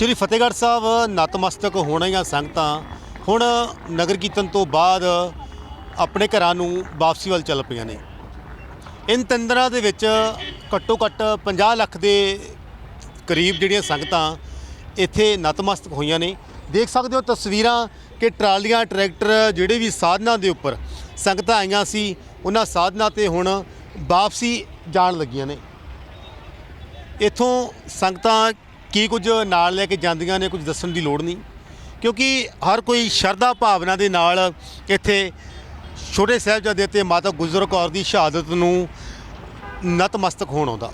ਸ਼੍ਰੀ ਫਤਿਹਗੜ੍ਹ ਸਾਹਿਬ ਨਤਮਸਤਕ ਹੋਣੀਆਂ ਸੰਗਤਾਂ। ਹੁਣ ਨਗਰ ਕੀਰਤਨ ਤੋਂ ਬਾਅਦ ਆਪਣੇ ਘਰਾਂ ਨੂੰ ਵਾਪਸੀ ਵੱਲ ਚੱਲ ਪਈਆਂ ਨੇ। ਇਨ ਤਿੰਨ ਦਿਨਾਂ ਦੇ ਵਿੱਚ ਘੱਟੋ ਘੱਟ 50 ਲੱਖ ਦੇ ਕਰੀਬ ਜਿਹੜੀਆਂ ਸੰਗਤਾਂ ਇੱਥੇ ਨਤਮਸਤਕ ਹੋਈਆਂ ਨੇ। ਦੇਖ ਸਕਦੇ ਹੋ ਤਸਵੀਰਾਂ ਕਿ ਟਰਾਲੀਆਂ, ਟਰੈਕਟਰ ਜਿਹੜੇ ਵੀ ਸਾਧਨਾਂ ਦੇ ਉੱਪਰ ਸੰਗਤਾਂ ਆਈਆਂ ਸੀ, ਉਹਨਾਂ ਸਾਧਨਾਂ ਤੇ ਹੁਣ ਵਾਪਸੀ ਜਾਣ ਲੱਗੀਆਂ ਨੇ। ਇੱਥੋਂ ਸੰਗਤਾਂ ਕੀ ਕੁਝ ਨਾਲ ਲੈ ਕੇ ਜਾਂਦੀਆਂ ਨੇ ਕੁਝ ਦੱਸਣ ਦੀ ਲੋੜ ਨਹੀਂ? ਕਿਉਂਕਿ ਹਰ ਕੋਈ ਸ਼ਰਧਾ ਭਾਵਨਾ ਦੇ ਨਾਲ ਇੱਥੇ ਛੋਟੇ ਸਾਹਿਬਜ਼ਾਦੇ ਤੇ ਮਾਤਾ ਗੁਜਰ ਕੌਰ ਦੀ ਸ਼ਹਾਦਤ ਨੂੰ ਨਤਮਸਤਕ ਹੋਣ ਆਉਂਦਾ।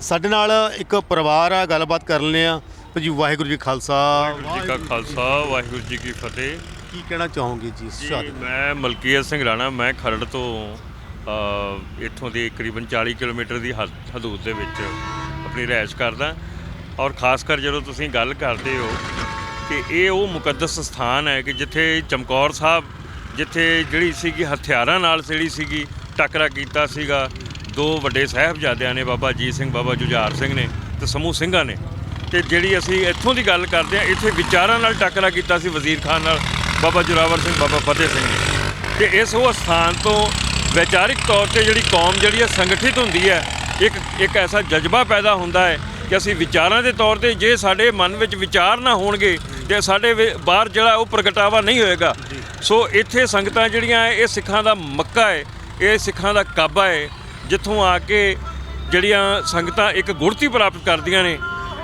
ਸਾਡੇ ਨਾਲ ਇੱਕ ਪਰਿਵਾਰ ਆ ਗੱਲਬਾਤ ਕਰ ਲੈਂਦੇ ਆ। ਜੀ ਵਾਹਿਗੁਰੂ ਜੀ ਖਾਲਸਾ। ਵਾਹਿਗੁਰੂ ਜੀ ਕਾ ਖਾਲਸਾ ਵਾਹਿਗੁਰੂ ਜੀ ਕੀ ਫਤਿਹ। ਕੀ ਕਹਿਣਾ ਚਾਹੋਗੇ ਜੀ ਸ਼ਹਾਦਤ ਮੈਂ ਮਲਕੀਤ ਸਿੰਘ ਰਾਣਾ ਮੈਂ ਖਰੜ ਤੋਂ ਇੱਥੋਂ ਦੇ ਤਕਰੀਬਨ 40 ਕਿਲੋਮੀਟਰ ਦੀ ਹਦ- ਹਦੂਦ ਦੇ ਵਿੱਚ ਆਪਣੀ ਰਿਹਾਇਸ਼ ਕਰਦਾ। ਔਰ ਖਾਸ ਕਰ ਜਦੋਂ ਤੁਸੀਂ ਗੱਲ ਕਰਦੇ ਹੋ ਕਿ ਇਹ ਉਹ ਮੁਕੱਦਸ ਸਥਾਨ ਹੈ ਕਿ ਜਿੱਥੇ ਚਮਕੌਰ ਸਾਹਿਬ, ਜਿੱਥੇ ਜਿਹੜੀ ਸੀਗੀ ਹਥਿਆਰਾਂ ਨਾਲ ਜਿਹੜੀ ਸੀਗੀ ਟੱਕਰਾ ਕੀਤਾ ਸੀਗਾ, ਦੋ ਵੱਡੇ ਸਾਹਿਬਜ਼ਾਦਿਆਂ ਨੇ, ਬਾਬਾ ਅਜੀਤ ਸਿੰਘ, ਬਾਬਾ ਜੁਝਾਰ ਸਿੰਘ ਨੇ ਤੇ ਸਮੂਹ ਸਿੰਘਾਂ ਨੇ। ਤੇ ਜਿਹੜੀ ਅਸੀਂ ਇੱਥੋਂ ਦੀ ਗੱਲ ਕਰਦੇ ਹਾਂ, ਇੱਥੇ ਵਿਚਾਰਾਂ ਨਾਲ ਟੱਕਰਾ ਕੀਤਾ ਸੀ ਵਜ਼ੀਰ ਖਾਨ ਨਾਲ, ਬਾਬਾ ਜੁਰਾਵਰ ਸਿੰਘ, ਬਾਬਾ ਫਤਿਹ ਸਿੰਘ ਨੇ। ਤੇ ਇਸ ਉਹ ਸਥਾਨ ਤੋਂ ਵਿਚਾਰਿਕ ਤੌਰ ਤੇ ਜਿਹੜੀ ਕੌਮ ਜਿਹੜੀ ਹੈ ਸੰਗਠਿਤ ਹੁੰਦੀ ਹੈ, ਇੱਕ ਇੱਕ ਐਸਾ ਜਜ਼ਬਾ ਪੈਦਾ ਹੁੰਦਾ ਹੈ ਕਿ ਅਸੀਂ ਵਿਚਾਰਾਂ ਦੇ ਤੌਰ ਤੇ ਜੇ ਸਾਡੇ ਮਨ ਵਿੱਚ ਵਿਚਾਰ ਨਾ ਹੋਣਗੇ ਤੇ ਸਾਡੇ ਵਿ- ਬਾਹਰ ਜਿਹੜਾ ਉਹ ਪ੍ਰਗਟਾਵਾ ਨਹੀਂ ਹੋਏਗਾ। ਸੋ ਇੱਥੇ ਸੰਗਤਾਂ ਜਿਹੜੀਆਂ ਇਹ ਸਿੱਖਾਂ ਦਾ ਮੱਕਾ ਹੈ ਇਹ ਸਿੱਖਾਂ ਦਾ ਕਾਬਾ ਹੈ ਜਿੱਥੋਂ ਆ ਕੇ ਜਿਹੜੀਆਂ ਸੰਗਤਾਂ ਇੱਕ ਗੁਰਤੀ ਪ੍ਰਾਪਤ ਕਰਦੀਆਂ ਨੇ।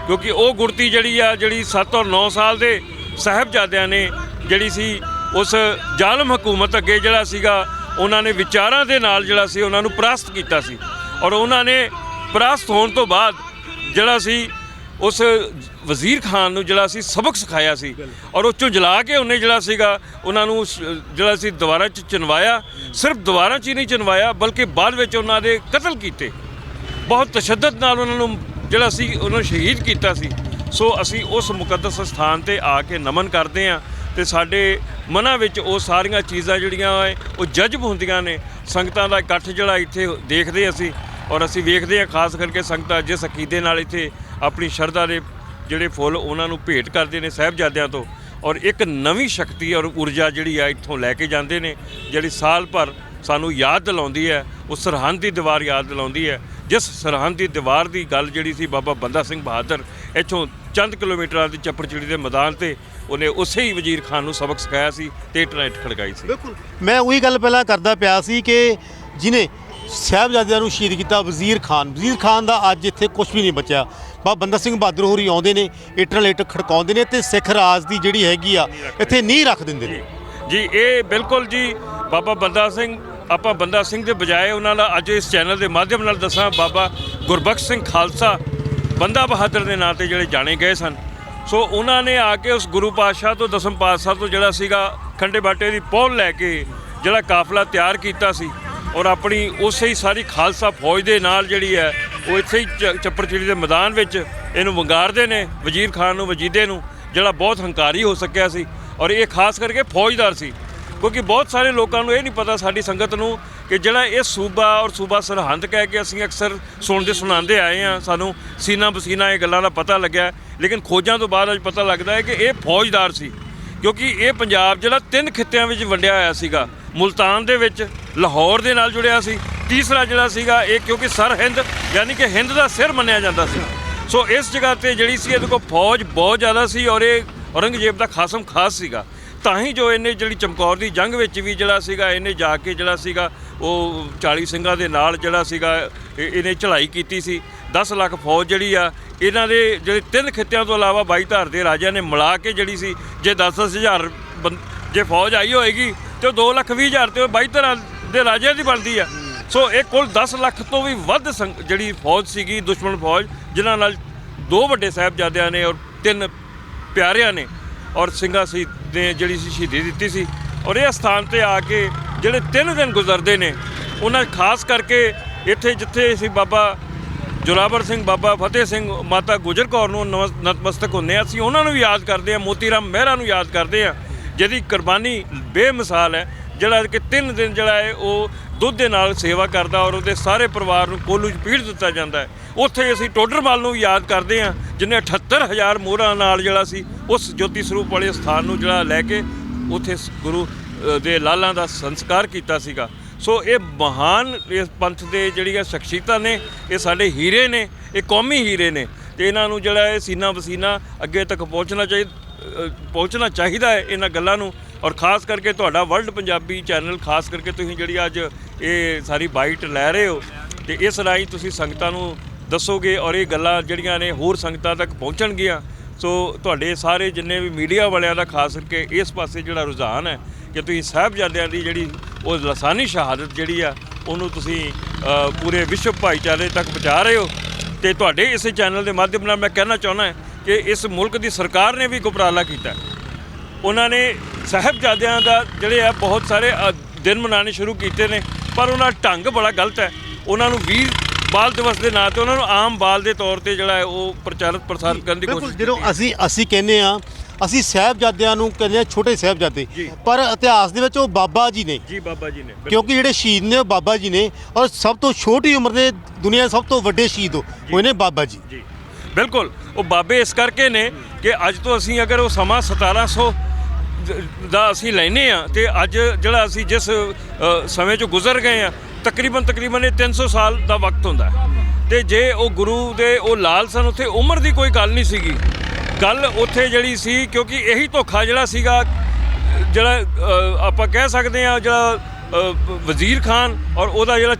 ਕਿਉਂਕਿ ਉਹ ਗੁਰਤੀ ਜਿਹੜੀ ਆ, ਜਿਹੜੀ 7 ਔਰ 9 ਸਾਲ ਦੇ ਸਾਹਿਬਜ਼ਾਦਿਆਂ ਨੇ ਜਿਹੜੀ ਸੀ, ਉਸ ਜ਼ਾਲਮ ਹਕੂਮਤ ਅੱਗੇ ਜਿਹੜਾ ਸੀਗਾ, ਉਹਨਾਂ ਨੇ ਵਿਚਾਰਾਂ ਦੇ ਨਾਲ ਜਿਹੜਾ ਸੀ, ਉਹਨਾਂ ਨੂੰ ਪ੍ਰਾਸਤ ਕੀਤਾ ਸੀ। ਔਰ ਉਹਨਾਂ ਨੇ ਪ੍ਰਾਸਤ ਹੋਣ ਤੋਂ ਬਾਅਦ ਜਿਹੜਾ ਸੀ, ਉਸ ਵਜ਼ੀਰ ਖਾਨ ਨੂੰ ਜਿਹੜਾ ਸੀ, ਸਬਕ ਸਿਖਾਇਆ ਸੀ। ਔਰ ਉਹ ਚੋਂ ਜਲਾ ਕੇ ਉਹਨੇ ਜਿਹੜਾ ਸੀਗਾ, ਉਹਨਾਂ ਨੂੰ ਜਿਹੜਾ ਸੀ, ਦੁਬਾਰਾ ਚ ਚਨਵਾਇਆ ਸਿਰਫ ਦੁਬਾਰਾ ਚ ਹੀ ਨਹੀਂ ਚਨਵਾਇਆ ਬਲਕਿ ਬਾਅਦ ਵਿੱਚ ਉਹਨਾਂ ਦੇ ਕਤਲ ਕੀਤੇ। ਬਹੁਤ ਤਸ਼ੱਦਦ ਨਾਲ ਉਹਨਾਂ ਨੂੰ ਜਿਹੜਾ ਸੀ, ਉਹਨੂੰ ਸ਼ਹੀਦ ਕੀਤਾ ਸੀ। ਸੋ ਅਸੀਂ ਉਸ ਮੁਕੱਦਸ ਸਥਾਨ ਤੇ ਆ ਕੇ ਨਮਨ ਕਰਦੇ ਹਾਂ ਤੇ ਸਾਡੇ ਮਨਾਂ ਵਿੱਚ ਉਹ ਸਾਰੀਆਂ ਚੀਜ਼ਾਂ ਜਿਹੜੀਆਂ ਉਹ ਜਜ਼ਬ ਹੁੰਦੀਆਂ ਨੇ। ਸੰਗਤਾਂ ਦਾ ਇਕੱਠ ਜਿਹੜਾ ਇੱਥੇ ਦੇਖਦੇ ਅਸੀਂ ਔਰ ਅਸੀਂ ਵੇਖਦੇ ਹਾਂ, ਖਾਸ ਕਰਕੇ ਸੰਗਤਾਂ ਜਿਸ ਅਕੀਦੇ ਨਾਲ ਇੱਥੇ ਆਪਣੀ ਸ਼ਰਧਾ ਦੇ ਜਿਹੜੇ ਫੁੱਲ ਉਹਨਾਂ ਨੂੰ ਭੇਟ ਕਰਦੇ ਨੇ ਸਾਹਿਬਜ਼ਾਦਿਆਂ ਤੋਂ। ਔਰ ਇੱਕ ਨਵੀਂ ਸ਼ਕਤੀ ਔਰ ਊਰਜਾ ਜਿਹੜੀ ਆ ਇੱਥੋਂ ਲੈ ਕੇ ਜਾਂਦੇ ਨੇ, ਜਿਹੜੀ ਸਾਲ ਭਰ ਸਾਨੂੰ ਯਾਦ ਦਿਲਾਉਂਦੀ ਹੈ, ਉਹ ਸਰਹੰਦ ਦੀ ਦੀਵਾਰ ਯਾਦ ਦਿਲਾਉਂਦੀ ਹੈ। ਜਿਸ ਸਰਹੰਦ ਦੀ ਦੀਵਾਰ ਦੀ ਗੱਲ ਜਿਹੜੀ ਸੀ ਬਾਬਾ ਬੰਦਾ ਸਿੰਘ ਬਹਾਦਰ, ਇੱਥੋਂ ਚੰਦ ਕਿਲੋਮੀਟਰਾਂ ਦੀ ਚੱਪੜਚਿੜੀ ਦੇ ਮੈਦਾਨ ਤੇ ਉਹਨੇ ਉਸੇ ਹੀ ਵਜ਼ੀਰ ਖਾਨ ਨੂੰ ਸਬਕ ਸਿਖਾਇਆ ਸੀ ਤੇ ਟਰੈਕਟ ਖੜਕਾਈ ਸੀ। ਬਿਲਕੁਲ। ਮੈਂ ਉਹੀ ਗੱਲ ਪਹਿਲਾਂ ਕਰਦਾ ਪਿਆ ਸੀ ਕਿ ਜਿਨੇ ਸਾਹਿਬਜ਼ਾਦਿਆਂ ਨੂੰ ਸ਼ਹੀਦ ਕੀਤਾ ਵਜ਼ੀਰ ਖਾਨ। ਵਜ਼ੀਰ ਖਾਨ ਦਾ ਅੱਜ ਇੱਥੇ ਕੁਝ ਵੀ ਨਹੀਂ ਬਚਿਆ। ਬਾਬਾ ਬੰਦਾ ਸਿੰਘ ਬਹਾਦਰ ਹੋਰੀ ਆਉਂਦੇ ਨੇ, ਇੱਟ ਨਾਲ ਖੜਕਾਉਂਦੇ ਨੇ ਤੇ ਸਿੱਖ ਰਾਜ ਦੀ ਜਿਹੜੀ ਹੈਗੀ ਆ, ਇੱਥੇ ਨੀਂਹ ਰੱਖ ਦਿੰਦੇ ਨੇ। ਜੀ, ਇਹ ਬਿਲਕੁਲ ਜੀ, ਬਾਬਾ ਬੰਦਾ ਸਿੰਘ, ਆਪਾਂ ਬੰਦਾ ਸਿੰਘ ਦੇ ਬਜਾਏ ਉਹਨਾਂ ਦਾ ਅੱਜ ਇਸ ਚੈਨਲ ਦੇ ਮਾਧਿਅਮ ਨਾਲ ਦੱਸਾਂ, ਬਾਬਾ ਗੁਰਬਖਸ਼ ਸਿੰਘ ਖਾਲਸਾ ਬੰਦਾ ਬਹਾਦਰ ਦੇ ਨਾਂ ਤੇ ਜਿਹੜੇ ਜਾਣੇ ਗਏ ਸਨ। ਸੋ ਉਹਨਾਂ ਨੇ ਆ ਕੇ ਉਸ ਗੁਰੂ ਪਾਤਸ਼ਾਹ ਤੋਂ, ਦਸਮ ਪਾਤਸ਼ਾਹ ਤੋਂ ਜਿਹੜਾ ਸੀਗਾ ਖੰਡੇ ਬਾਟੇ ਦੀ ਪੌਲ ਲੈ ਕੇ ਜਿਹੜਾ ਕਾਫਲਾ ਤਿਆਰ ਕੀਤਾ ਸੀ। ਔਰ ਆਪਣੀ ਉਸੇ ਹੀ ਸਾਰੀ ਖਾਲਸਾ ਫੌਜ ਦੇ ਨਾਲ ਜਿਹੜੀ ਹੈ, ਉਹ ਇੱਥੇ ਹੀ ਚ- ਚੱਪੜਚਿੜੀ ਦੇ ਮੈਦਾਨ ਵਿੱਚ ਇਹਨੂੰ ਵੰਗਾਰਦੇ ਨੇ, ਵਜ਼ੀਰ ਖਾਨ ਨੂੰ, ਵਜੀਦੇ ਨੂੰ, ਜਿਹੜਾ ਬਹੁਤ ਹੰਕਾਰੀ ਹੋ ਸਕਿਆ ਸੀ ਔਰ ਇਹ ਖਾਸ ਕਰਕੇ ਫੌਜਦਾਰ ਸੀ। ਕਿਉਂਕਿ ਬਹੁਤ ਸਾਰੇ ਲੋਕਾਂ ਨੂੰ ਇਹ ਨਹੀਂ ਪਤਾ ਸਾਡੀ ਸੰਗਤ ਨੂੰ ਕਿ ਜਿਹੜਾ ਇਹ ਸੂਬਾ ਔਰ ਸੂਬਾ ਸਰਹੰਦ ਕਹਿ ਕੇ ਅਸੀਂ ਅਕਸਰ ਸੁਣਦੇ ਸੁਣਾਉਂਦੇ ਆਏ ਆ ਸਾਨੂੰ ਸੀਨਾ ਬਸੀਨਾ ਇਹ ਗੱਲਾਂ ਦਾ ਪਤਾ ਲੱਗਿਆ। ਲੇਕਿਨ ਖੋਜਾਂ ਤੋਂ ਬਾਅਦ ਅੱਜ ਪਤਾ ਲੱਗਦਾ ਹੈ ਕਿ ਇਹ ਫੌਜਦਾਰ ਸੀ। ਕਿਉਂਕਿ ਇਹ ਪੰਜਾਬ ਜਿਹੜਾ ਤਿੰਨ ਖਿੱਤਿਆਂ ਵਿੱਚ ਵੰਡਿਆ ਹੋਇਆ ਸੀਗਾ। ਮੁਲਤਾਨ ਦੇ ਵਿੱਚ ਲਾਹੌਰ ਦੇ ਨਾਲ ਜੁੜਿਆ ਸੀ। ਤੀਸਰਾ ਜਿਹੜਾ ਸੀਗਾ ਇਹ ਕਿਉਂਕਿ ਸਰਹਿੰਦ ਯਾਨੀ ਕਿ ਹਿੰਦ ਦਾ ਸਿਰ ਮੰਨਿਆ ਜਾਂਦਾ ਸੀ। ਸੋ ਇਸ ਜਗ੍ਹਾ ਤੇ ਜਿਹੜੀ ਸੀ ਇਹਦੇ ਕੋਲ ਫੌਜ ਬਹੁਤ ਜ਼ਿਆਦਾ ਸੀ ਔਰ ਇਹ ਔਰੰਗਜ਼ੇਬ ਦਾ ਖਾਸਮ ਖਾਸ ਸੀਗਾ। ਤਾਂ ਹੀ ਜੋ ਇਹਨੇ ਜਿਹੜੀ ਚਮਕੌਰ ਦੀ ਜੰਗ ਵਿੱਚ ਵੀ ਜਿਹੜਾ ਸੀਗਾ, ਇਹਨੇ ਜਾ ਕੇ ਜਿਹੜਾ ਸੀਗਾ, ਉਹ 40 ਸਿੰਘਾਂ ਦੇ ਨਾਲ ਜਿਹੜਾ ਸੀਗਾ ਇਹਨੇ ਚੜ੍ਹਾਈ ਕੀਤੀ ਸੀ। 10 ਲੱਖ ਫੌਜ ਜਿਹੜੀ ਆ, ਇਹਨਾਂ ਦੇ ਜਿਹੜੇ ਤਿੰਨ ਖਿੱਤਿਆਂ ਤੋਂ ਇਲਾਵਾ ਬਾਈ ਧਾਰ ਦੇ ਰਾਜਿਆਂ ਨੇ ਮਿਲਾ ਕੇ ਜਿਹੜੀ ਸੀ, ਜੇ 10 ਹਜ਼ਾਰ ਬੰ- ਜੇ ਫੌਜ ਆਈ ਹੋਏਗੀ ਤੇ ਉਹ 2 ਲੱਖ 20 ਹਜ਼ਾਰ ਤੇ ਉਹ 22 ਤਰ੍ਹਾਂ ਦੇ ਰਾਜਿਆਂ ਦੀ ਬਣਦੀ ਆ। ਸੋ ਇਹ ਕੁੱਲ 10 ਲੱਖ ਤੋਂ ਵੀ ਵੱਧ ਸੰਗ- ਜਿਹੜੀ ਫੌਜ ਸੀਗੀ, ਦੁਸ਼ਮਣ ਫੌਜ, ਜਿਨ੍ਹਾਂ ਨਾਲ ਦੋ ਵੱਡੇ ਸਾਹਿਬਜ਼ਾਦਿਆਂ ਨੇ ਔਰ ਤਿੰਨ ਪਿਆਰਿਆਂ ਨੇ ਔਰ ਸਿੰਘਾਂ ਸੀ, ਨੇ ਜਿਹੜੀ ਸੀ ਸ਼ਹੀਦੀ ਦਿੱਤੀ ਸੀ। ਔਰ ਇਹ ਸਥਾਨ ਤੇ ਆ ਕੇ ਜਿਹੜੇ ਤਿੰਨ ਦਿਨ ਗੁਜ਼ਰਦੇ ਨੇ, ਉਹਨਾਂ ਖਾਸ ਕਰਕੇ ਇੱਥੇ ਜਿੱਥੇ ਅਸੀਂ ਬਾਬਾ ਜੁਰਾਵਰ ਸਿੰਘ, ਬਾਬਾ ਫਤਿਹ ਸਿੰਘ, ਮਾਤਾ ਗੁਜਰ ਕੌਰ ਨੂੰ ਨਮਸ- ਨਤਮਸਤਕ ਹੁੰਦੇ ਹਾਂ, ਅਸੀਂ ਉਹਨਾਂ ਨੂੰ ਯਾਦ ਕਰਦੇ ਹਾਂ ਮੋਤੀ ਰਾਮ ਮਹਿਰਾ ਨੂੰ ਯਾਦ ਕਰਦੇ ਹਾਂ। ਜਿਹਦੀ ਕੁਰਬਾਨੀ ਬੇਮਿਸਾਲ ਹੈ, ਜਿਹੜਾ ਕਿ ਤਿੰਨ ਦਿਨ ਜਿਹੜਾ ਹੈ, ਉਹ ਦੁੱਧ ਦੇ ਨਾਲ ਸੇਵਾ ਕਰਦਾ ਔਰ ਉਹਦੇ ਸਾਰੇ ਪਰਿਵਾਰ ਨੂੰ ਕੋਲੂ 'ਚ ਪੀੜ ਦਿੱਤਾ ਜਾਂਦਾ ਹੈ। ਉੱਥੇ ਅਸੀਂ ਟੋਡਰਮਲ ਨੂੰ ਯਾਦ ਕਰਦੇ ਹਾਂ ਜਿਨੇ 78000 ਮੋਹਰਾਂ ਨਾਲ ਜਿਹੜਾ ਸੀ, ਉਸ ਜੋਤੀ ਸਰੂਪ ਵਾਲੇ ਸਥਾਨ ਨੂੰ ਜਿਹੜਾ ਲੈ ਕੇ ਉੱਥੇ ਗੁਰੂ ਦੇ ਲਾਲਾਂ ਦਾ ਸੰਸਕਾਰ ਕੀਤਾ ਸੀਗਾ। ਸੋ ਇਹ ਮਹਾਨ ਇਸ ਪੰਥ ਦੇ ਜਿਹੜੀਆਂ ਸ਼ਖਸੀਅਤਾਂ ਨੇ, ਇਹ ਸਾਡੇ ਹੀਰੇ ਨੇ, ਇਹ ਕੌਮੀ ਹੀਰੇ ਨੇ। ਤੇ ਇਹਨਾਂ ਨੂੰ ਜਿਹੜਾ ਇਹ ਸੀਨਾ ਵਸੀਨਾ ਅੱਗੇ ਤੱਕ ਪਹੁੰਚਣਾ ਚਾਹੀਦਾ ਪਹੁੰਚਣਾ ਚਾਹੀਦਾ ਹੈ ਇਹਨਾਂ ਗੱਲਾਂ ਨੂੰ ਔਰ ਖਾਸ ਕਰਕੇ ਤੁਹਾਡਾ ਵਰਲਡ ਪੰਜਾਬੀ ਚੈਨਲ ਖਾਸ ਕਰਕੇ ਤੁਸੀਂ ਜਿਹੜੀ ਅੱਜ ਇਹ ਸਾਰੀ ਬਾਈਟ ਲੈ ਰਹੇ ਹੋ ਤੇ ਇਸ ਰਾਹੀਂ ਤੁਸੀਂ ਸੰਗਤਾਂ ਨੂੰ ਦੱਸੋਗੇ ਔਰ ਇਹ ਗੱਲਾਂ ਜਿਹੜੀਆਂ ਨੇ ਹੋਰ ਸੰਗਤਾਂ ਤੱਕ ਪਹੁੰਚਣਗੀਆਂ। ਸੋ ਤੁਹਾਡੇ ਸਾਰੇ ਜਿੰਨੇ ਵੀ ਮੀਡੀਆ ਵਾਲਿਆਂ ਦਾ ਖਾਸ ਕਰਕੇ ਇਸ ਪਾਸੇ ਜਿਹੜਾ ਰੁਝਾਨ ਹੈ ਕਿ ਤੁਸੀਂ ਸਾਹਿਬਜ਼ਾਦਿਆਂ ਦੀ ਜਿਹੜੀ ਉਹ ਲਸਾਨੀ ਸ਼ਹਾਦਤ ਜਿਹੜੀ ਆ, ਉਹਨੂੰ ਤੁਸੀਂ ਪੂਰੇ ਵਿਸ਼ਵ ਭਾਈਚਾਰੇ ਤੱਕ ਪਹੁੰਚਾ ਰਹੇ ਹੋ। ਤੇ ਤੁਹਾਡੇ ਇਸ ਚੈਨਲ ਦੇ ਮਾਧਿਅਮ ਨਾਲ ਮੈਂ ਕਹਿਣਾ ਚਾਹੁੰਦਾ ਹਾਂ ਕਿ ਇਸ ਮੁਲਕ ਦੀ ਸਰਕਾਰ ਨੇ ਵੀ ਉਪਰਾਲਾ ਕੀਤਾ। ਉਹਨਾਂ ਨੇ ਸਾਹਿਬਜ਼ਾਦਿਆਂ ਦਾ ਜਿਹੜੇ ਆ ਬਹੁਤ ਸਾਰੇ ਦਿਨ ਮਨਾਉਣੇ ਸ਼ੁਰੂ ਕੀਤੇ ਨੇ ਪਰ ਉਹਨਾਂ ਢੰਗ ਬੜਾ ਗਲਤ ਹੈ ਉਹਨਾਂ ਨੂੰ ਵੀਰ ਬਾਲ ਦਿਵਸ ਦੇ ਨਾਂ ਤੇ ਉਹਨਾਂ ਨੂੰ ਆਮ ਬਾਲ ਦੇ ਤੌਰ ਤੇ ਜਿਹੜਾ ਹੈ ਉਹ ਪ੍ਰਚਾਰਿਤ ਪ੍ਰਸਾਰਿਤ ਕਰਨ ਦੀ ਬਿਲਕੁਲ ਕੋਸ਼ਿਸ਼ ਜਦੋਂ। ਅਸੀਂ ਅਸੀਂ ਕਹਿੰਦੇ ਆ ਅਸੀਂ ਸਾਹਿਬਜ਼ਾਦਿਆਂ ਨੂੰ ਕਹਿੰਦੇ ਆ ਛੋਟੇ ਸਾਹਿਬਜ਼ਾਦੇ। ਪਰ ਇਤਿਹਾਸ ਦੇ ਵਿੱਚ ਉਹ ਬਾਬਾ ਜੀ ਨੇ ਜੀ ਬਾਬਾ ਜੀ ਨੇ। ਕਿਉਂਕਿ ਜਿਹੜੇ ਸ਼ਹੀਦ ਨੇ ਉਹ ਬਾਬਾ ਜੀ ਨੇ ਔਰ ਸਭ ਤੋਂ ਛੋਟੀ ਉਮਰ ਦੇ ਦੁਨੀਆ ਦੇ ਸਭ ਤੋਂ ਵੱਡੇ ਸ਼ਹੀਦ ਹੋ- ਹੋਏ ਨੇ ਬਾਬਾ ਜੀ ਜੀ ਬਿਲਕੁਲ, ਉਹ ਬਾਬੇ ਇਸ ਕਰਕੇ ਨੇ ਕਿ ਅੱਜ ਤੋਂ ਅਸੀਂ ਅਗਰ ਉਹ ਸਮਾਂ 1700 ਦ- ਦਾ ਅਸੀਂ ਲੈਨੇ ਆ ਤੇ ਅੱਜ ਜਿਹੜਾ ਅਸੀਂ ਜਿਸ ਸਮੇਂ ਚੋਂ ਗੁਜ਼ਰ ਗਏ ਆ, ਤਕਰੀਬਨ ਤਕਰੀਬਨ ਇਹ 300 ਸਾਲ ਦਾ ਵਕਤ ਹੁੰਦਾ ਹੈ। ਤੇ ਜੇ ਉਹ ਗੁਰੂ ਦੇ, ਉਹ ਲਾਲ ਸਨ, ਉੱਥੇ ਉਮਰ ਦੀ ਕੋਈ ਗੱਲ ਨਹੀਂ ਸੀਗੀ ਗੱਲ ਉੱਥੇ ਜਿਹੜੀ ਸੀ, ਕਿਉਂਕਿ ਇਹੀ ਧੋਖਾ ਜਿਹੜਾ ਸੀਗਾ, ਜਿਹੜਾ ਆਪਾਂ ਕਹਿ ਸਕਦੇ ਆ, ਜਿਹੜਾ ਵਜ਼ੀਰ ਖਾਨ ਔਰ ਉਹਦਾ ਜਿਹੜਾ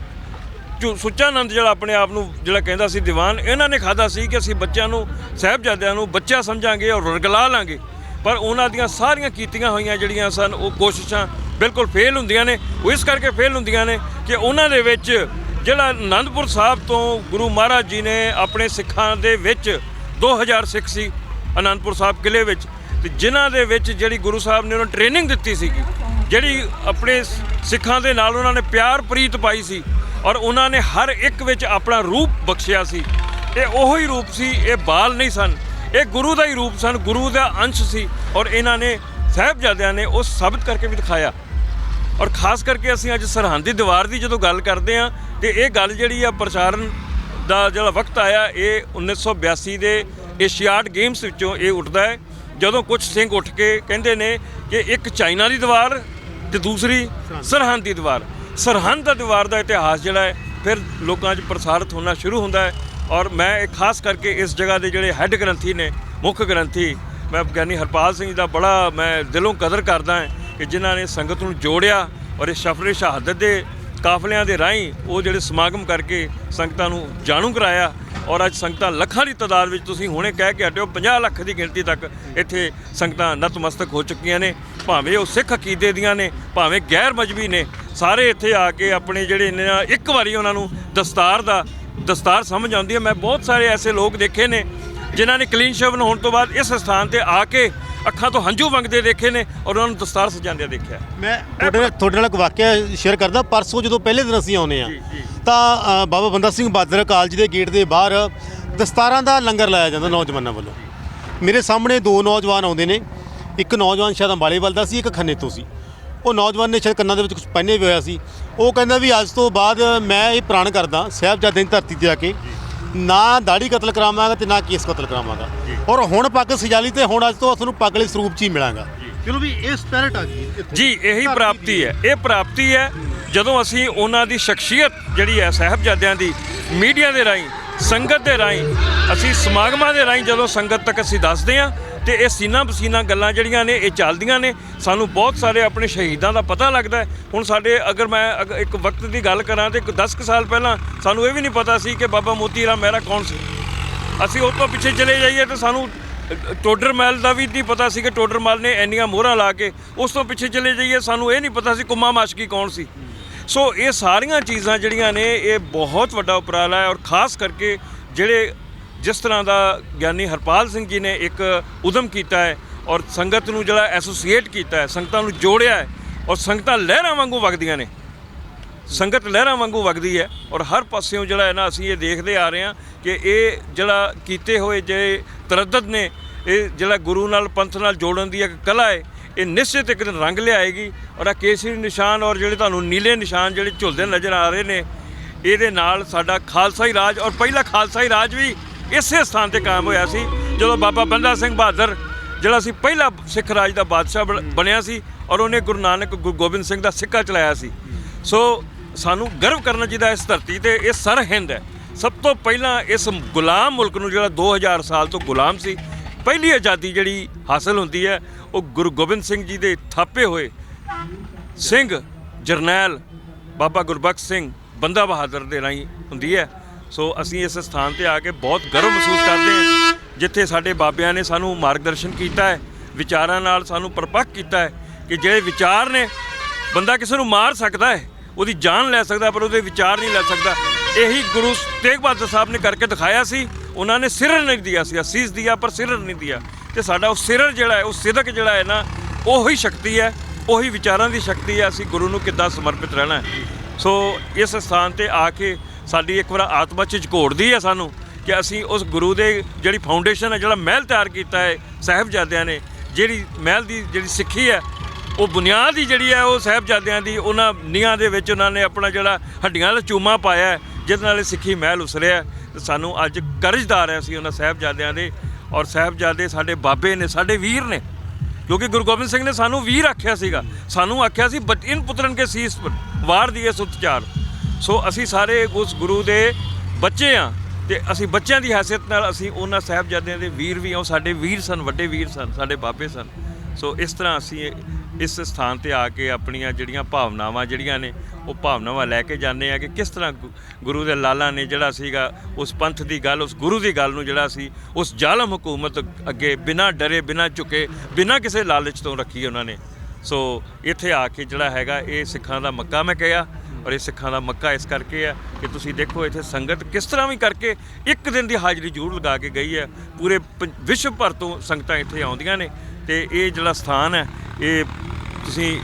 ਸੁੱਚਾਨੰਦ ਜਿਹੜਾ ਆਪਣੇ ਆਪ ਨੂੰ ਜਿਹੜਾ ਕਹਿੰਦਾ ਸੀ ਦੀਵਾਨ, ਇਹਨਾਂ ਨੇ ਖਾਦਾ ਸੀ ਕਿ ਅਸੀਂ ਬੱਚਿਆਂ ਨੂੰ, ਸਾਹਿਬਜ਼ਾਦਿਆਂ ਨੂੰ ਬੱਚਾ ਸਮਝਾਂਗੇ ਔਰ ਰਗਲਾ ਲਾਂਗੇ। ਪਰ ਉਹਨਾਂ ਦੀਆਂ ਸਾਰੀਆਂ ਕੀਤੀਆਂ ਹੋਈਆਂ ਜਿਹੜੀਆਂ ਸਨ, ਉਹ ਕੋਸ਼ਿਸ਼ਾਂ ਬਿਲਕੁਲ ਫੇਲ ਹੁੰਦੀਆਂ ਨੇ। ਉਹ ਇਸ ਕਰਕੇ ਫੇਲ ਹੁੰਦੀਆਂ ਨੇ ਕਿ ਉਹਨਾਂ ਦੇ ਵਿੱਚ ਜਿਹੜਾ ਆਨੰਦਪੁਰ ਸਾਹਿਬ ਤੋਂ ਗੁਰੂ ਮਹਾਰਾਜ ਜੀ ਨੇ ਆਪਣੇ ਸਿੱਖਾਂ ਦੇ ਵਿੱਚ 2000 ਸਿੱਖ ਸੀ ਆਨੰਦਪੁਰ ਸਾਹਿਬ ਕਿਲੇ ਵਿੱਚ। ਤੇ ਜਿਨ੍ਹਾਂ ਦੇ ਵਿੱਚ ਜਿਹੜੀ ਗੁਰੂ ਸਾਹਿਬ ਨੇ ਉਹਨਾਂ ਨੂੰ ਟ੍ਰੇਨਿੰਗ ਦਿੱਤੀ ਸੀਗੀ, ਜਿਹੜੀ ਆਪਣੇ ਸਿੱਖਾਂ ਦੇ ਨਾਲ ਉਹਨਾਂ ਨੇ ਪਿਆਰ ਪ੍ਰੀਤ ਪਾਈ ਸੀ ਔਰ ਉਹਨਾਂ ਨੇ ਹਰ ਇੱਕ ਵਿੱਚ ਆਪਣਾ ਰੂਪ ਬਖਸ਼ਿਆ ਸੀ। ਇਹ ਉਹੋ ਹੀ ਰੂਪ ਸੀ, ਇਹ ਬਾਲ ਨਹੀਂ ਸਨ। ਇਹ ਗੁਰੂ ਦਾ ਹੀ ਰੂਪ ਸਨ, ਗੁਰੂ ਦਾ ਅੰਸ਼ ਸੀ ਔਰ ਇਹਨਾਂ ਨੇ ਸਾਹਿਬਜ਼ਾਦਿਆਂ ਨੇ ਉਹ ਸਾਬਤ ਕਰਕੇ ਵੀ ਦਿਖਾਇਆ। ਔਰ ਖਾਸ ਕਰਕੇ ਅਸੀਂ ਅੱਜ ਸਰਹੰਦ ਦੀਵਾਰ ਦੀ ਜਦੋਂ ਗੱਲ ਕਰਦੇ ਹਾਂ, ਤੇ ਇਹ ਗੱਲ ਜਿਹੜੀ ਆ ਪ੍ਰਚਾਰਨ ਦਾ ਜਿਹੜਾ ਵਕਤ ਆਇਆ, ਇਹ 1982 ਦੇ ਏਸ਼ੀਆਡ ਗੇਮਸ ਵਿੱਚੋਂ ਇਹ ਉੱਠਦਾ ਹੈ। ਜਦੋਂ ਕੁਝ ਸਿੰਘ ਉੱਠ ਕੇ ਕਹਿੰਦੇ ਨੇ ਕਿ ਇੱਕ ਚਾਈਨਾ ਦੀ ਦੀਵਾਰ ਤੇ ਦੂਸਰੀ ਸਰਹੰਦ ਦੀ ਦੀਵਾਰ। ਸਰਹੰਦ ਦੀਵਾਰ ਦਾ ਇਤਿਹਾਸ ਜਿਹੜਾ ਹੈ, ਫਿਰ ਲੋਕਾਂ 'ਚ ਪ੍ਰਸਾਰਿਤ ਹੋਣਾ ਸ਼ੁਰੂ ਹੁੰਦਾ ਹੈ। ਔਰ ਮੈਂ ਇਹ ਖਾਸ ਕਰਕੇ ਇਸ ਜਗ੍ਹਾ ਦੇ ਜਿਹੜੇ ਹੈੱਡ ਗ੍ਰੰਥੀ ਨੇ, ਮੁੱਖ ਗ੍ਰੰਥੀ, ਮੈਂ ਗਿਆਨੀ ਹਰਪਾਲ ਸਿੰਘ ਦਾ ਬੜਾ ਮੈਂ ਦਿਲੋਂ ਕਦਰ ਕਰਦਾ ਹਾਂ ਕਿ ਜਿਨ੍ਹਾਂ ਨੇ ਸੰਗਤ ਨੂੰ ਜੋੜਿਆ ਔਰ ਇਹ ਸ਼ਫਰੇ ਸ਼ਹਾਦਤ ਦੇ ਕਾਫਲਿਆਂ ਦੇ ਰਾਹੀਂ ਉਹ ਜਿਹੜੇ ਸਮਾਗਮ ਕਰਕੇ ਸੰਗਤਾਂ ਨੂੰ ਜਾਣੂ ਕਰਾਇਆ। ਔਰ ਅੱਜ ਸੰਗਤਾਂ ਲੱਖਾਂ ਦੀ ਤਾਦਾਦ ਵਿੱਚ ਤੁਸੀਂ ਹੁਣੇ ਕਹਿ ਕੇ ਹਟਿਓ 50 ਲੱਖ ਦੀ ਗਿਣਤੀ ਤੱਕ ਇੱਥੇ ਸੰਗਤਾਂ ਨਤਮਸਤਕ ਹੋ ਚੁੱਕੀਆਂ ਨੇ। ਭਾਵੇਂ ਉਹ ਸਿੱਖ ਅਕੀਦੇ ਦੀਆਂ ਨੇ, ਭਾਵੇਂ ਗੈਰ ਮਜਬੀ ਨੇ ਸਾਰੇ ਇੱਥੇ ਆ ਕੇ ਆਪਣੇ ਜਿਹੜੇ ਨੇ ਇੱਕ ਵਾਰੀ ਉਹਨਾਂ ਨੂੰ ਦਸਤਾਰ ਦਾ ਦਸਤਾਰ ਸਮਝ ਆਉਂਦੀ ਹੈ। ਮੈਂ ਬਹੁਤ ਸਾਰੇ ਐਸੇ ਲੋਕ ਦੇਖੇ ਨੇ ਜਿਨ੍ਹਾਂ ਨੇ ਕਲੀਨ ਸ਼ੇਵਨ ਹੋਣ ਤੋਂ ਬਾਅਦ ਇਸ ਸਥਾਨ ਤੇ ਆ ਕੇ ਅੱਖਾਂ ਤੋਂ ਹੰਝੂ ਵਗਦੇ ਦੇਖੇ ਨੇ ਔਰ ਉਹਨਾਂ ਨੂੰ ਦਸਤਾਰ ਸਜਾਉਂਦੇ ਦੇਖਿਆ। ਮੈਂ ਤੁਹਾਡੇ ਨਾਲ ਤੁਹਾਡੇ ਨਾਲ ਇੱਕ ਵਾਕਿਆ ਸ਼ੇਅਰ ਕਰਦਾ। ਪਰਸੋਂ ਜਦੋਂ ਪਹਿਲੇ ਦਿਨ ਅਸੀਂ ਆਉਨੇ ਆ। ਤਾਂ ਬਾਬਾ ਬੰਦਾ ਸਿੰਘ ਬਹਾਦਰ ਕਾਲਜ ਦੇ ਗੇਟ ਦੇ ਬਾਹਰ ਦਸਤਾਰਾਂ ਦਾ ਲੰਗਰ ਲਾਇਆ ਜਾਂਦਾ ਨੌਜਵਾਨਾਂ ਵੱਲੋਂ। ਮੇਰੇ ਸਾਹਮਣੇ ਦੋ ਨੌਜਵਾਨ ਆਉਂਦੇ ਨੇ। ਇੱਕ ਨੌਜਵਾਨ ਸ਼ਾਇਦ ਅੰਬਾਲੇ ਵੱਲ ਦਾ ਸੀ ਇੱਕ ਖੰਨੇ ਤੋਂ ਸੀ। ਉਹ ਨੌਜਵਾਨ ਨੇ ਸ਼ਾਇਦ ਕੰਨਾਂ ਦੇ ਵਿੱਚ ਕੁਝ ਪਹਿਨੇ ਵੀ ਹੋਇਆ ਸੀ। ਉਹ ਕਹਿੰਦਾ ਵੀ ਅੱਜ ਤੋਂ ਬਾਅਦ ਮੈਂ ਇਹ ਪ੍ਰਣ ਕਰਦਾ ਸਾਹਿਬਜ਼ਾਦੇ ਦੀ ਧਰਤੀ ਤੇ ਆ ਕੇ। ਨਾ ਦਾੜੀ ਕਤਲ ਕਰਾਵਾਂਗਾ ਤੇ ਨਾ ਕੇਸ ਕਤਲ ਕਰਾਵਾਂਗਾ। ਔਰ ਹੁਣ ਪੱਗ ਸਜਾਲੀ ਤੇ ਹੁਣ ਅੱਜ ਤੋਂ ਤੁਹਾਨੂੰ ਪੱਗ ਸਰੂਪ 'ਚ ਹੀ ਮਿਲਾਂਗਾ। ਚਲੋ ਵੀ ਇਹ ਸਪਿਰਿਟ ਆ ਗਈ। ਜੀ ਇਹੀ ਪ੍ਰਾਪਤੀ ਹੈ। ਇਹ ਪ੍ਰਾਪਤੀ ਹੈ ਜਦੋਂ ਅਸੀਂ ਉਹਨਾਂ ਦੀ ਸ਼ਖਸੀਅਤ ਜਿਹੜੀ ਹੈ ਸਾਹਿਬਜ਼ਾਦਿਆਂ ਦੀ ਮੀਡੀਆ ਦੇ ਰਾਹੀਂ ਸੰਗਤ ਦੇ ਰਾਹੀਂ ਅਸੀਂ ਸਮਾਗਮਾਂ ਦੇ ਰਾਹੀਂ ਜਦੋਂ ਸੰਗਤ ਤੱਕ ਅਸੀਂ ਦੱਸਦੇ ਹਾਂ ਤੇ ਇਹ ਸੀਨਾ ਪਸੀਨਾ ਗੱਲਾਂ ਜਿਹੜੀਆਂ ਨੇ, ਇਹ ਚੱਲਦੀਆਂ ਨੇ। ਸਾਨੂੰ ਬਹੁਤ ਸਾਰੇ ਆਪਣੇ ਸ਼ਹੀਦਾਂ ਦਾ ਪਤਾ ਲੱਗਦਾ ਹੁਣ ਸਾਡੇ ਅਗਰ ਮੈਂ ਅਗ- ਇੱਕ ਵਕਤ ਦੀ ਗੱਲ ਕਰਾਂ ਤੇ ਇੱਕ 10 ਕੁ ਸਾਲ ਪਹਿਲਾਂ ਸਾਨੂੰ ਇਹ ਵੀ ਨਹੀਂ ਪਤਾ ਸੀ ਕਿ ਬਾਬਾ ਮੋਤੀ ਰਾਮ ਮਹਿਰਾ ਕੌਣ ਸੀ। ਅਸੀਂ ਉਹ ਤੋਂ ਪਿੱਛੇ ਚਲੇ ਜਾਈਏ ਤਾਂ ਸਾਨੂੰ ਟੋਡਰ ਮਹਿਲ ਦਾ ਵੀ ਨਹੀਂ ਪਤਾ ਸੀ ਕਿ ਟੋਡਰ ਮਹਿਲ ਨੇ ਇੰਨੀਆਂ ਮੋਹਰਾਂ ਲਾ ਕੇ ਉਸ ਤੋਂ ਪਿੱਛੇ ਚਲੇ ਜਾਈਏ, ਸਾਨੂੰ ਇਹ ਨਹੀਂ ਪਤਾ ਸੀ ਕੁੰਮਾ ਮਾਸ਼ਕੀ ਕੌਣ ਸੀ। ਸੋ ਇਹ ਸਾਰੀਆਂ ਚੀਜ਼ਾਂ ਜਿਹੜੀਆਂ ਨੇ, ਇਹ ਬਹੁਤ ਵੱਡਾ ਉਪਰਾਲਾ ਹੈ ਔਰ ਖਾਸ ਕਰਕੇ ਜਿਹੜੇ ਜਿਸ ਤਰ੍ਹਾਂ ਦਾ ਗਿਆਨੀ ਹਰਪਾਲ ਸਿੰਘ ਜੀ ਨੇ ਇੱਕ ਉਦਮ ਕੀਤਾ ਹੈ ਔਰ ਸੰਗਤ ਨੂੰ ਜਿਹੜਾ ਐਸੋਸੀਏਟ ਕੀਤਾ ਹੈ, ਸੰਗਤਾਂ ਨੂੰ ਜੋੜਿਆ ਹੈ ਔਰ ਸੰਗਤਾਂ ਲਹਿਰਾਂ ਵਾਂਗੂ ਵਗਦੀਆਂ ਨੇ। ਸੰਗਤ ਲਹਿਰਾਂ ਵਾਂਗੂ ਵਗਦੀ ਹੈ ਔਰ ਹਰ ਪਾਸਿਓਂ ਜਿਹੜਾ ਹੈ ਨਾ ਅਸੀਂ ਇਹ ਦੇਖਦੇ ਆ ਰਹੇ ਹਾਂ ਕਿ ਇਹ ਜਿਹੜਾ ਕੀਤੇ ਹੋਏ ਜੇ ਤਰੱਦਦ ਨੇ, ਇਹ ਜਿਹੜਾ ਗੁਰੂ ਨਾਲ, ਪੰਥ ਨਾਲ ਜੋੜਨ ਦੀ ਇੱਕ ਕਲਾ ਹੈ, ਇਹ ਨਿਸ਼ਚਿਤ ਇੱਕ ਦਿਨ ਰੰਗ ਲਿਆਏਗੀ ਔਰ ਆ ਕੇਸਰੀ ਨਿਸ਼ਾਨ ਔਰ ਜਿਹੜੇ ਤੁਹਾਨੂੰ ਨੀਲੇ ਨਿਸ਼ਾਨ ਜਿਹੜੇ ਝੁਲਦੇ ਨਜ਼ਰ ਆ ਰਹੇ ਨੇ, ਇਹਦੇ ਨਾਲ ਸਾਡਾ ਖਾਲਸਾ ਹੀ ਰਾਜ ਔਰ ਪਹਿਲਾ ਖਾਲਸਾ ਹੀ ਰਾਜ ਵੀ ਇਸੇ ਸਥਾਨ ਤੇ ਕਾਇਮ ਹੋਇਆ ਸੀ, ਜਦੋਂ ਬਾਬਾ ਬੰਦਾ ਸਿੰਘ ਬਹਾਦਰ, ਜਿਹੜਾ ਸੀ ਪਹਿਲਾ ਸਿੱਖ ਰਾਜ ਦਾ ਬਾਦਸ਼ਾਹ ਬਣ- ਬਣਿਆ ਸੀ ਔਰ ਉਹਨੇ ਗੁਰੂ ਨਾਨਕ ਗੁਰੂ ਗੋਬਿੰਦ ਸਿੰਘ ਦਾ ਸਿੱਕਾ ਚਲਾਇਆ ਸੀ। ਸੋ ਸਾਨੂੰ ਗਰਵ ਕਰਨਾ ਚਾਹੀਦਾ ਇਸ ਧਰਤੀ ਤੇ ਇਹ ਸਰਹਿੰਦ ਹੈ। ਸਭ ਤੋਂ ਪਹਿਲਾਂ ਇਸ ਗੁਲਾਮ ਮੁਲਕ ਨੂੰ ਜਿਹੜਾ 2000 ਸਾਲ ਤੋਂ ਗੁਲਾਮ ਸੀ, ਪਹਿਲੀ ਆਜ਼ਾਦੀ ਜਿਹੜੀ ਹਾਸਲ ਹੁੰਦੀ ਹੈ, ਉਹ ਗੁਰੂ ਗੋਬਿੰਦ ਸਿੰਘ ਜੀ ਦੇ ਥਾਪੇ ਹੋਏ। ਸਿੰਘ ਜਰਨੈਲ ਬਾਬਾ ਗੁਰਬਖਸ਼ ਸਿੰਘ ਬੰਦਾ ਬਹਾਦਰ ਦੇ ਰਾਹੀਂ ਹੁੰਦੀ ਹੈ। ਸੋ ਅਸੀਂ ਇਸ ਸਥਾਨ ਤੇ ਆ ਕੇ ਬਹੁਤ ਗਰਵ ਮਹਿਸੂਸ ਕਰਦੇ ਹਾਂ, ਜਿੱਥੇ ਸਾਡੇ ਬਾਬਿਆਂ ਨੇ ਸਾਨੂੰ ਮਾਰਗਦਰਸ਼ਨ ਕੀਤਾ ਹੈ, ਵਿਚਾਰਾਂ ਨਾਲ ਸਾਨੂੰ ਪਰਪੱਕ ਕੀਤਾ ਹੈ ਕਿ ਜਿਹੜੇ ਵਿਚਾਰ ਨੇ, ਬੰਦਾ ਕਿਸੇ ਨੂੰ ਮਾਰ ਸਕਦਾ ਹੈ, ਉਹਦੀ ਜਾਨ ਲੈ ਸਕਦਾ ਪਰ ਉਹਦੇ ਵਿਚਾਰ ਨਹੀਂ ਲੈ ਸਕਦਾ। ਇਹੀ ਗੁਰੂ ਤੇਗ ਬਹਾਦਰ ਸਾਹਿਬ ਨੇ ਕਰਕੇ ਦਿਖਾਇਆ ਸੀ, ਉਹਨਾਂ ਨੇ ਸਿਰ ਨਹੀਂ ਦਿਆ ਸੀ, ਅਸੀਸ ਦਿਆ, ਪਰ ਸਿਰ ਨਹੀਂ ਦਿਆ। ਤੇ ਸਾਡਾ ਉਹ ਸਿਰ ਜਿਹੜਾ ਹੈ, ਉਹ ਸਿਦਕ ਜਿਹੜਾ ਹੈ ਨਾ, ਉਹੀ ਸ਼ਕਤੀ ਹੈ, ਉਹੀ ਵਿਚਾਰਾਂ ਦੀ ਸ਼ਕਤੀ ਹੈ, ਅਸੀਂ ਗੁਰੂ ਨੂੰ ਕਿੱਦਾਂ ਸਮਰਪਿਤ ਰਹਿਣਾ ਸੋ ਇਸ ਸਥਾਨ ਤੇ ਆ ਕੇ ਸਾਡੀ ਇੱਕ ਵਾਰ ਆਤਮਾ ਚ ਝਕੋੜਦੀ ਹੈ ਸਾਨੂੰ ਕਿ ਅਸੀਂ ਉਸ ਗੁਰੂ ਦੇ ਜਿਹੜੀ ਫਾਊਂਡੇਸ਼ਨ ਹੈ ਜਿਹੜਾ ਮਹਿਲ ਤਿਆਰ ਕੀਤਾ ਹੈ, ਸਾਹਿਬਜ਼ਾਦਿਆਂ ਨੇ, ਜਿਹੜੀ ਮਹਿਲ ਦੀ ਜਿਹੜੀ ਸਿੱਖੀ ਹੈ, ਉਹ ਬੁਨਿਆਦ ਹੀ ਜਿਹੜੀ ਹੈ, ਉਹ ਸਾਹਿਬਜ਼ਾਦਿਆਂ ਦੀ, ਉਹਨਾਂ ਨੀਹਾਂ ਦੇ ਵਿੱਚ ਉਹਨਾਂ ਨੇ ਆਪਣਾ ਜਿਹੜਾ ਹੱਡੀਆਂ ਦਾ ਚੂਮਾ ਪਾਇਆ ਜਿਹਦੇ ਨਾਲ ਇਹ ਸਿੱਖੀ ਮਹਿਲ ਉਸਰਿਆ ਹੈ। ਤੇ ਸਾਨੂੰ ਅੱਜ ਕਰਜ਼ਦਾਰ ਹੈ ਅਸੀਂ ਉਹਨਾਂ ਸਾਹਿਬਜ਼ਾਦਿਆਂ ਦੇ ਔਰ ਸਾਹਿਬਜ਼ਾਦੇ ਸਾਡੇ ਬਾਬੇ ਨੇ, ਸਾਡੇ ਵੀਰ ਨੇ। ਕਿਉਂਕਿ ਗੁਰੂ ਗੋਬਿੰਦ ਸਿੰਘ ਨੇ ਸਾਨੂੰ ਵੀਰ ਆਖਿਆ ਸੀਗਾ। ਸਾਨੂੰ ਆਖਿਆ ਸੀ "ਬਚ- ਇਨ ਪੁੱਤਰਨ ਕੇ ਸੀਸ ਪਰ ਵਾਰ ਦੀਏ ਸੁਤਚਾਰ ਸੋ ਅਸੀਂ ਸਾਰੇ ਉਸ ਗੁਰੂ ਦੇ ਬੱਚੇ ਆ ਤੇ ਅਸੀਂ ਬੱਚਿਆਂ ਦੀ ਹੈਸੀਅਤ ਨਾਲ ਅਸੀਂ ਉਹਨਾਂ ਸਾਹਿਬਜ਼ਾਦਿਆਂ ਦੇ ਵੀਰ ਵੀ ਆ ਸਾਡੇ ਵੀਰ ਸਨ, ਵੱਡੇ ਵੀਰ ਸਨ, ਸਾਡੇ ਬਾਬੇ ਸਨ। ਸੋ ਇਸ ਤਰ੍ਹਾਂ ਅਸੀਂ ਇਸ ਸਥਾਨ ਤੇ ਆ ਕੇ ਆਪਣੀਆਂ ਜਿਹੜੀਆਂ ਭਾਵਨਾਵਾਂ ਜਿਹੜੀਆਂ ਨੇ, ਉਹ ਭਾਵਨਾਵਾਂ ਲੈ ਕੇ ਜਾਂਦੇ ਆ ਕਿ ਕਿਸ ਤਰ੍ਹਾਂ ਗੁ- ਗੁਰੂ ਦੇ ਲਾਲਾ ਨੇ ਜਿਹੜਾ ਸੀਗਾ, ਉਸ ਪੰਥ ਦੀ ਗੱਲ, ਉਸ ਗੁਰੂ ਦੀ ਗੱਲ ਨੂੰ ਜਿਹੜਾ ਸੀ, ਉਸ ਜ਼ਾਲਮ ਹਕੂਮਤ ਅੱਗੇ ਬਿਨਾਂ ਡਰੇ, ਬਿਨਾਂ ਝੁਕੇ, ਬਿਨਾਂ ਕਿਸੇ ਲਾਲਚ ਤੋਂ ਰੱਖੀ ਉਹਨਾਂ ਨੇ। ਸੋ ਇੱਥੇ ਆ ਕੇ ਜਿਹੜਾ ਹੈਗਾ, ਇਹ ਸਿੱਖਾਂ ਦਾ ਮੱਕਾ ਮੈਂ ਕਿਹਾ। ਔਰ ਇਹ ਸਿੱਖਾਂ ਦਾ ਮੱਕਾ ਇਸ ਕਰਕੇ ਹੈ ਕਿ ਤੁਸੀਂ ਦੇਖੋ ਇੱਥੇ ਸੰਗਤ ਕਿਸ ਤਰ੍ਹਾਂ ਵੀ ਕਰਕੇ ਇੱਕ ਦਿਨ ਦੀ ਹਾਜ਼ਰੀ ਜ਼ਰੂਰ ਲਗਾ ਕੇ ਗਈ ਹੈ। ਪੂਰੇ ਪੰ- ਵਿਸ਼ਵ ਭਰ ਤੋਂ ਸੰਗਤਾਂ ਇੱਥੇ ਆਉਂਦੀਆਂ ਨੇ ਤੇ ਇਹ ਜਿਹੜਾ ਸਥਾਨ ਹੈ, ਇਹ ਤੁਸੀਂ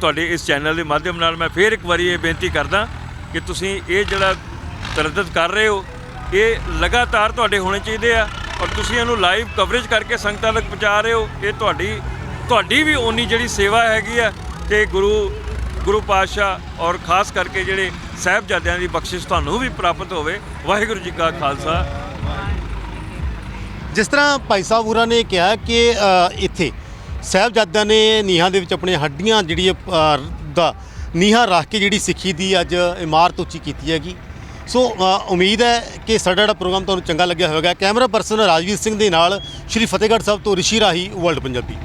ਤੁਹਾਡੇ ਇਸ ਚੈਨਲ ਦੇ ਮਾਧਿਅਮ ਨਾਲ ਮੈਂ ਫੇਰ ਇੱਕ ਵਾਰੀ ਇਹ ਬੇਨਤੀ ਕਰਦਾ ਕਿ ਤੁਸੀਂ ਇਹ ਜਿਹੜਾ ਤਰੱਦਦ ਕਰ ਰਹੇ ਹੋ, ਇਹ ਲਗਾਤਾਰ ਤੁਹਾਡੇ ਹੋਣੇ ਚਾਹੀਦੇ ਆ ਔਰ ਤੁਸੀਂ ਇਹਨੂੰ ਲਾਈਵ ਕਵਰੇਜ ਕਰਕੇ ਸੰਗਤਾਂ ਤੱਕ ਪਹੁੰਚਾ ਰਹੇ ਹੋ। ਇਹ ਤੁਹਾਡੀ ਤੁਹਾਡੀ ਵੀ ਓਨੀ ਜਿਹੜੀ ਸੇਵਾ ਹੈਗੀ ਆ ਤੇ ਗੁਰੂ ਗੁਰੂ ਪਾਤਸ਼ਾਹ ਔਰ ਖਾਸ ਕਰਕੇ ਜਿਹੜੇ ਸਾਹਿਬਜ਼ਾਦਿਆਂ ਦੀ ਬਖਸ਼ਿਸ਼ ਤੁਹਾਨੂੰ ਵੀ ਪ੍ਰਾਪਤ ਹੋਵੇ, ਵਾਹਿਗੁਰੂ ਜੀ ਕਾ ਖਾਲਸਾ। ਜਿਸ ਤਰ੍ਹਾਂ ਭਾਈ ਸਾਹਿਬ ਹੋਰਾਂ ਨੇ ਕਿਹਾ ਕਿ ਇੱਥੇ ਸਾਹਿਬਜ਼ਾਦਿਆਂ ਨੇ ਨੀਹਾਂ ਦੇ ਵਿੱਚ ਆਪਣੀਆਂ ਹੱਡੀਆਂ ਜਿਹੜੀ ਦਾ ਨੀਹਾਂ ਰੱਖ ਕੇ ਜਿਹੜੀ ਸਿੱਖੀ ਦੀ ਅੱਜ ਇਮਾਰਤ ਉੱਚੀ ਕੀਤੀ ਹੈਗੀ। ਸੋ ਉਮੀਦ ਹੈ ਕਿ ਸਾਡਾ ਜਿਹੜਾ ਪ੍ਰੋਗਰਾਮ ਤੁਹਾਨੂੰ ਚੰਗਾ ਲੱਗਿਆ ਹੋਵੇਗਾ। ਕੈਮਰਾ ਪਰਸਨ ਰਾਜਵੀਰ ਸਿੰਘ ਦੇ ਨਾਲ ਸ਼੍ਰੀ ਫਤਿਹਗੜ੍ਹ ਸਾਹਿਬ ਤੋਂ ਰਿਸ਼ੀ ਰਾਹੀ, ਵਰਲਡ ਪੰਜਾਬੀ।